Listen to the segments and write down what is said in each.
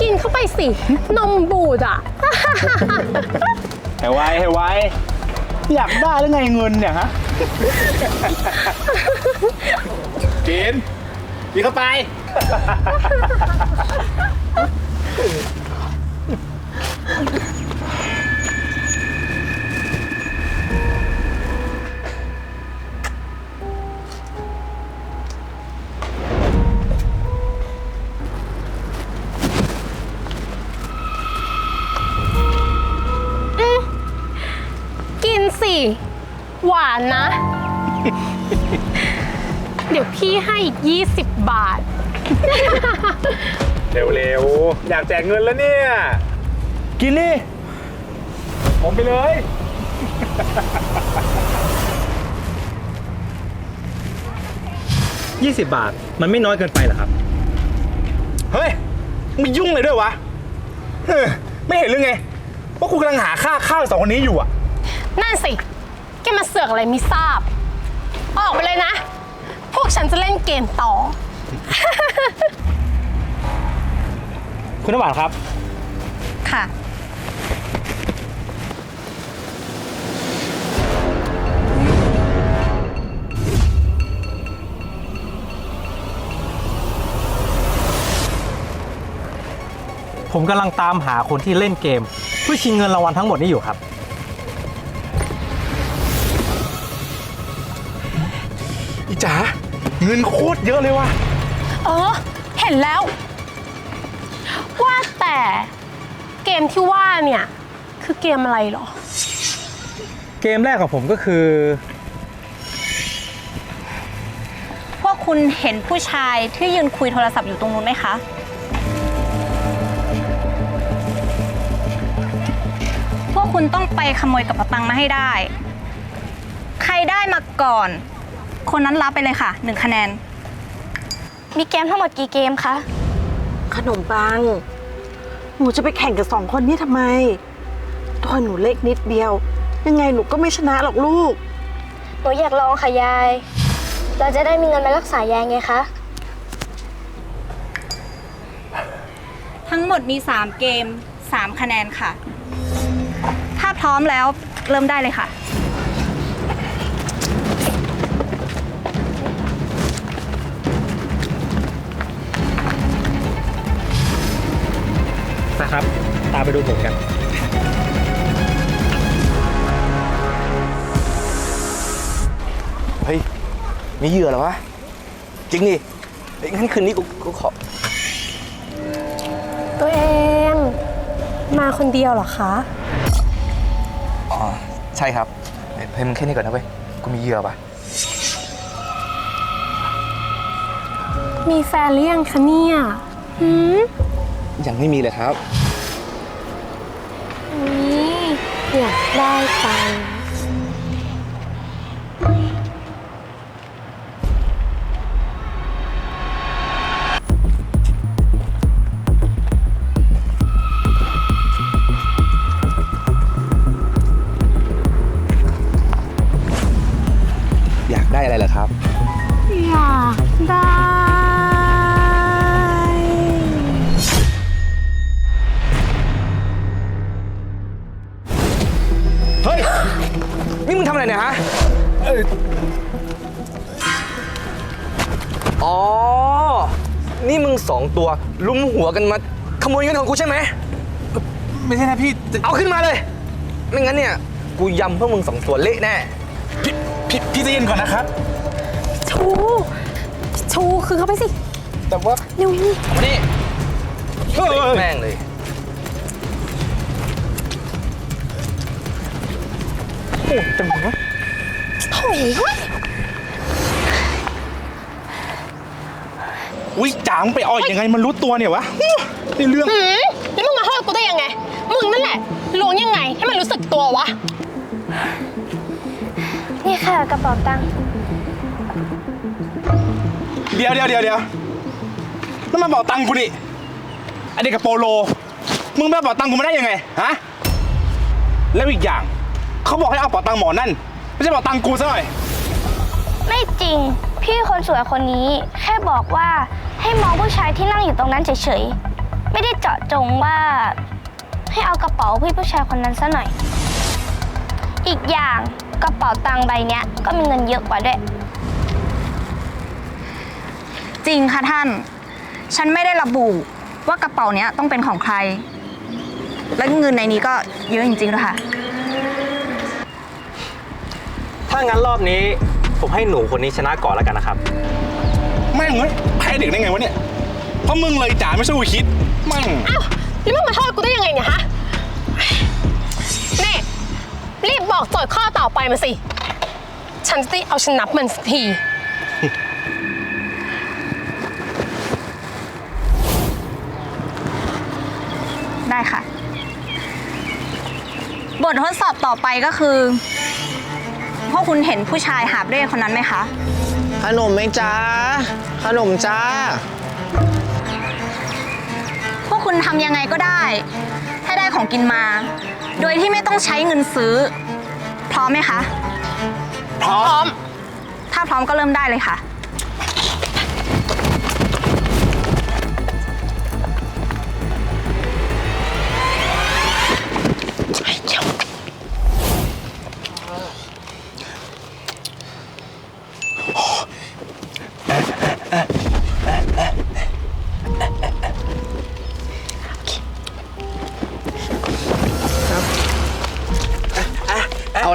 กินเข้าไปสิ นมบูดอะ ให้ไวให้ไวอยากได้หรือไงเงินเนี่ยฮะ กินกินเข้าไปานนะ เดี๋ยวพี่ให้อีก 20 บาท เร็วๆ อยากแจกเงินแล้วเนี่ย กินนี่ผมไปเลย 20 บาท มันไม่น้อยเกินไปเหรอครับ เฮ้ยมึงยุ่งเลยด้วยวะเฮ้ยไม่เห็นหรือไง ว่ากูกำลังหาค่าข้าวสองคนนี้อยู่อะ นั่นสิ แกมาเสือกอะไรไม่ทราบ ออกไปเลยนะ พวกฉันจะเล่นเกมต่อ คุณน้ำหวานครับ ค่ะ ผมกำลังตามหาคนที่เล่นเกมเพื่อชิงเงินรางวัลทั้งหมดนี้อยู่ครับ จ๋าเงินโคตรเยอะเลยว่ะ เออ เห็นแล้ว ว่าแต่เกมที่ว่าเนี่ย คือเกมอะไรเหรอ เกมแรกของผมก็คือ พวกคุณเห็นผู้ชายที่ยืนคุยโทรศัพท์อยู่ตรงนู้นไหมคะ พวกคุณต้องไปขโมยกระเป๋าตังค์มาให้ได้ ใครได้มาก่อน คนนั้นรับไปเลยค่ะหนึ่งคะแนน มีเกมทั้งหมดกี่เกมคะ ขนมปัง หนูจะไปแข่งกับสองคนนี้ทำไมตัวหนูเล็กนิดเดียว ยังไงหนูก็ไม่ชนะหรอกลูก หนูอยากลองค่ะยาย เราจะได้มีเงินมารักษายายไงคะ ทั้งหมดมี 3 เกม 3 คะแนนค่ะ ถ้าพร้อมแล้วเริ่มได้เลยค่ะ นะครับ ตามไปดูผมกันเฮ้ยมีเหยื่อเหรอวะ จริงดิเฮ้ยงั้นคืนนี้กูกูขอ ตัวเอง มาคนเดียวเหรอคะ อ๋อ ใช่ครับเฮ้ยเฮ้ยมึงแค่นี้ก่อนนะเว้ย กูมีเหยื่อปะมีแฟนหรือยังคะเนี่ยหืมยังไม่มีเลยครับ อยากได้ตังค์ นี่มึงทำอะไรเนี่ยฮะอ๋อ นี่มึงสองตัวลุมหัวกันมาขโมยเงินของกูใช่ไหม ไม่ใช่นะพี่แต่เอาขึ้นมาเลย ไม่งั้นเนี่ย กูยำพวกมึงสองตัวเละแน่ พี่พี่พี่ใจเย็นก่อนนะครับ ชู ชู คือเขาไปสิ แต่ว่า เร็วนี่ มานี่เฮ้ย แม่งเลย โถ่เว้ยอุ้ยจ๋ามึงไปอ่อยยังไงมันรู้ตัวเนี่ยวะนี่เรื่องหืมแล้วมึงมาโทษกูได้ยังไง มึงนั่นแหละลวงยังไงให้มันรู้สึกตัววะ นี่ค่ะกระเป๋าตังค์เดี๋ยวเดี๋ยวเดี๋ยวเดี๋ยวนั่นมันบอกตังค์กูนี่อันนี้กับโปโล มึงไปเอาเป๋าตังค์กูมาได้ยังไงฮะแล้วอีกอย่าง เขาบอกให้เอาเป๋าตังค์หมอนั่น ไม่ใช่เป๋าตังค์กูซะหน่อย ไม่จริงพพี่คนสวยคนนี้แค่บอกว่าให้มองผู้ชายที่นั่งอยู่ตรงนั้นเฉยๆ ไม่ได้เจาะจงว่า ให้เอากระเป๋าพี่ผู้ชายคนนั้นซะหน่อย อีกอย่างกระเป๋าตังค์ใบเนี้ยก็มีเงินเยอะกว่าด้วย จริงค่ะท่าน ฉันไม่ได้ระบุว่ากระเป๋าเนี้ยต้องเป็นของใคร และเงินในนี้ก็เยอะจริงๆด้วยค่ะ ถ้างั้นรอบนี้ ผมให้หนูคนนี้ชนะก่อนแล้วกันนะครับ แม่งเว้ยแพ้เด็กได้ไงวะเนี่ย เพราะมึงเลยจ๋าไม่สู้คิดแมั่ง อ้าวแล้วมึงมาโทษกูได้ยังไงเนี่ยฮะนี่รีบบอกโจทย์ข้อต่อไปมาสิ ฉันจะได้เอาชนะมันสักที ได้ค่ะ บททดสอบต่อไปก็คือพ วกคุณเห็นผู้ชายหาบเร่คนนั้นไหมคะ ขนมไหมจ้าขนมจ้า พวกคุณทำยังไงก็ได้ ให้ได้ของกินมา โดยที่ไม่ต้องใช้เงินซื้อ พร้อมไหมคะ พร้อม ถ้าพร้อมก็เริ่มได้เลยค่ะ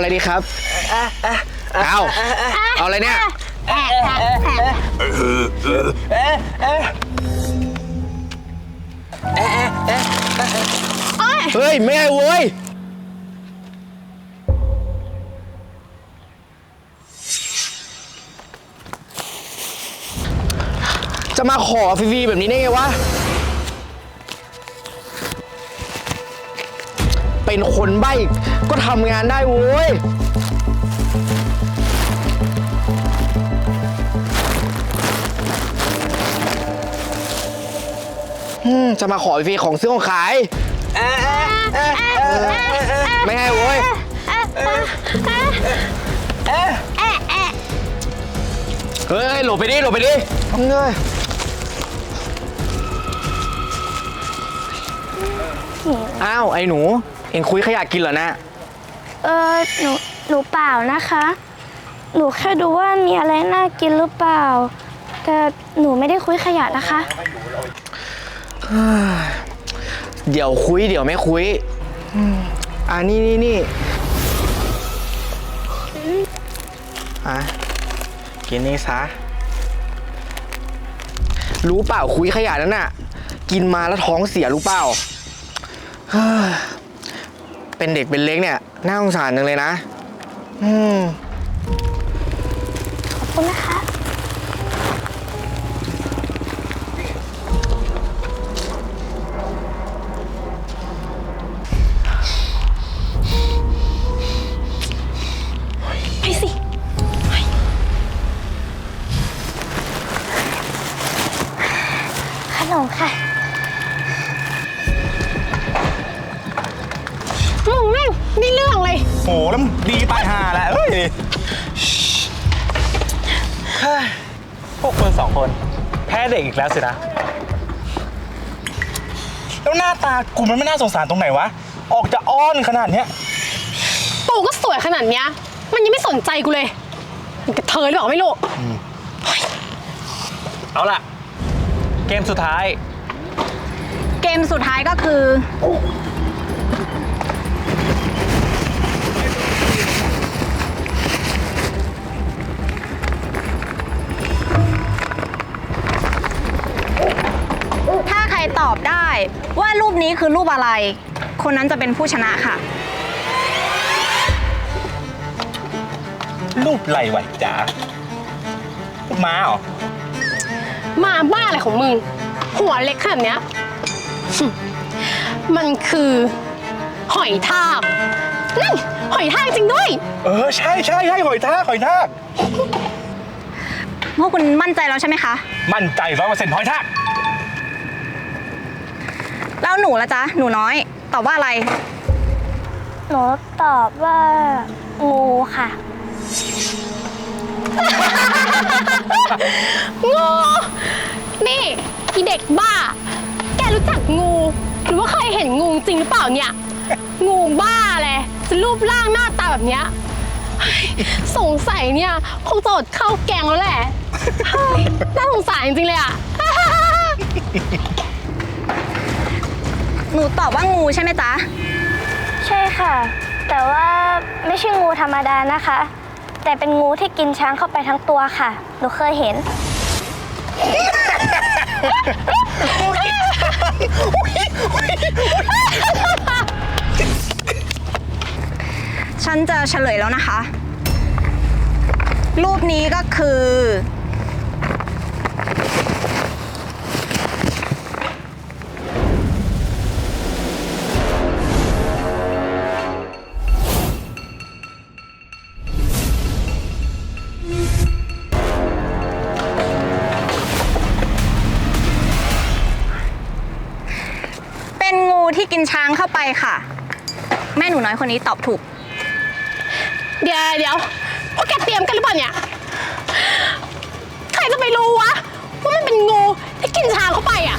อะไรดีครับ เอาเอาอะไรเนี่ย เฮ้ย ไม่ให้เว้ย จะมาขอฟรีๆแบบนี้ได้ไงวะ เป็นคนใบ้ก็ทำงานได้โว้ย อืมจะมาขอฟรีของซื้อของขาย ไม่ให้โว้ย เฮ้ย หลบไปดิ หลบไปดิเงยอ้าว ไอ้หนู เอ็งคุยขยะกินเหรอนะ เออหนูหนูเปล่านะคะ หนูแค่ดูว่ามีอะไรน่ากินหรือเปล่า แต่หนูไม่ได้คุยขยะนะคะ เดี๋ยวคุยเดี๋ยวไม่คุยอืมอ่านี่นี่นี่อะกินนี่ซะ รู้เปล่าคุยขยะนั้นน่ะ กินมาแล้วท้องเสียรู้เปล่าเฮ้ย เป็นเด็กเป็นเล็กเนี่ยน่าสงสารจังเลยนะ อืม ขอบคุณนะคะ พวกคุณสองคน แพ้เด็กอีกแล้วสินะ แล้วหน้าตากูมันไม่น่าสงสารตรงไหนวะ ออกจะอ้อนขนาดเนี้ยกูก็สวยขนาดเนี้ย มันยังไม่สนใจกูเลยมันกระเทยหรือเปล่าไม่รู้ เอาล่ะ เกมสุดท้าย เกมสุดท้ายก็คือ นี้คือรูปอะไร คนนั้นจะเป็นผู้ชนะค่ะ รูปไหลไหวจ๋ารูปม้าเหรอมาบ้าอะไรของมึง หัวเล็กขนาดเนี้ย มันคือหอยทากนั่นหอยทากจริงด้วย เออ ใช่ใช่ใช่หอยทากหอยทากพวกคุณมั่นใจแล้วใช่ไหมคะ มั่นใจร้อยเปอร์เซ็นต์หอยทาก แล้วหนูละจ๊ะ หนูน้อย ตอบว่าอะไร หนูตอบว่างูค่ะ งูนี่อีเด็กบ้า แกรู้จักงู หรือว่าเคยเห็นงูจริงหรือเปล่าเนี่ย งูบ้าเลยจะรูปร่างหน้าตาแบบเนี้ยเฮ้ยสงสัยเนี่ย คงจะอดเข้าวแกงแล้วแหละเฮ้ยน่าสงสารจริงๆเลยอะ หนูตอบว่างูใช่ไหมจ๊ะ ใช่ค่ะ แต่ว่าไม่ใช่งูธรรมดานะคะ แต่เป็นงูที่กินช้างเข้าไปทั้งตัวค่ะ หนูเคยเห็น ฉันจะเฉลยแล้วนะคะ รูปนี้ก็คือ กินช้างเข้าไปค่ะ แม่หนูน้อยคนนี้ตอบถูก เดี๋ยวเดี๋ยวพวกแกเตรียมกันหรือเปล่าเนี่ย ใครจะไปรู้วะ ว่ามันเป็นงูที่กินช้างเข้าไปอะ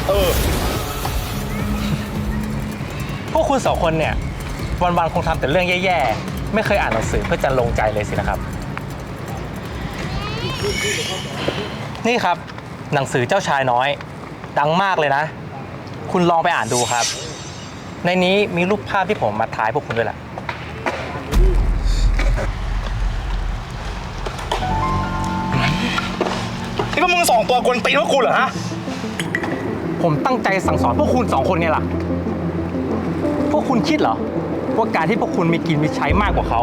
พวกคุณสองคนเนี่ย วันๆคงทำแต่เรื่องแย่ๆ ไม่เคยอ่านหนังสือเพื่อจะลงใจเลยสินะครับ นี่ครับหนังสือเจ้าชายน้อย ดังมากเลยนะ คุณลองไปอ่านดูครับ ในนี้มีรูปภาพที่ผมมาถ่ายพวกคุณด้วยแหละนี่พวกมึงสองตัวกวนตีนพวกกูเหรอฮะ ผมตั้งใจสั่งสอนพวกคุณสองคนไงล่ะ พวกคุณคิดเหรอ ว่าการที่พวกคุณมีกินมีใช้มากกว่าเขา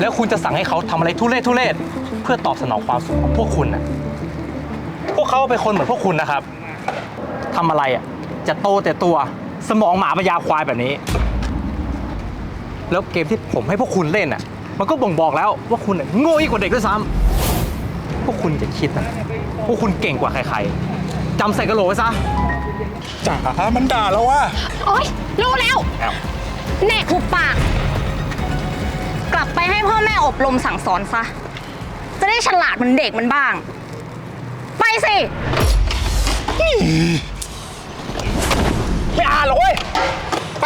แล้วคุณจะสั่งให้เขาทำอะไรทุเรศทุเรศเพื่อตอบสนองความสุขของพวกคุณนะพวกเขาเป็นคนเหมือนพวกคุณนะครับทำอะไรอะจะโตแต่ตัว สมองหมาปัญญาควายแบบนี้ แล้วเกมที่ผมให้พวกคุณเล่นอะ มันก็บ่งบอกแล้วว่าคุณน่ะโง่ยิ่งกว่าเด็กด้วยซ้ำพวกคุณจะคิดนะพวกคุณเก่งกว่าใครๆจำใส่กระโหลกไว้ซะ จ๋ามันด่าแล้วว่า โอ๊ย รู้แล้วอ้าวแน่คุบปาก กลับไปให้พ่อแม่อบรมสั่งสอนซะ จะได้ฉลาดเหมือนเด็กมันบ้าง ไปสิไม่อ่าหรอกเว้ย ไป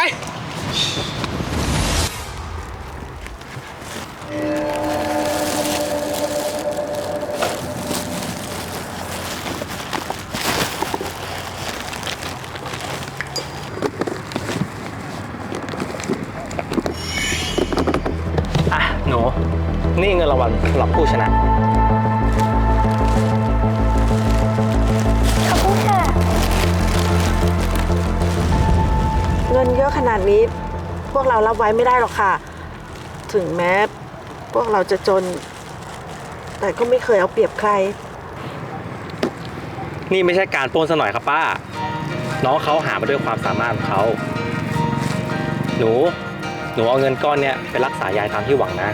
อะ หนู นี่เงินรางวัลสำหรับผู้ชนะ นเยอะขนาดนี้พวกเรารับไว้ไม่ได้หรอกค่ะ ถึงแม้พวกเราจะจน แต่ก็ไม่เคยเอาเปรียบใคร นี่ไม่ใช่การปล้นซะหน่อยครับป้า น้องเขาหามาด้วยความสามารถของเขา หนู หนูเอาเงินก้อนเนี้ยไปรักษายายตามที่หวังนะ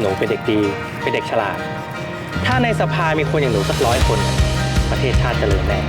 หนูเป็นเด็กดี เป็นเด็กฉลาด ถ้าในสภามีคนอย่างหนูสักร้อยคน ประเทศชาติเจริญแน่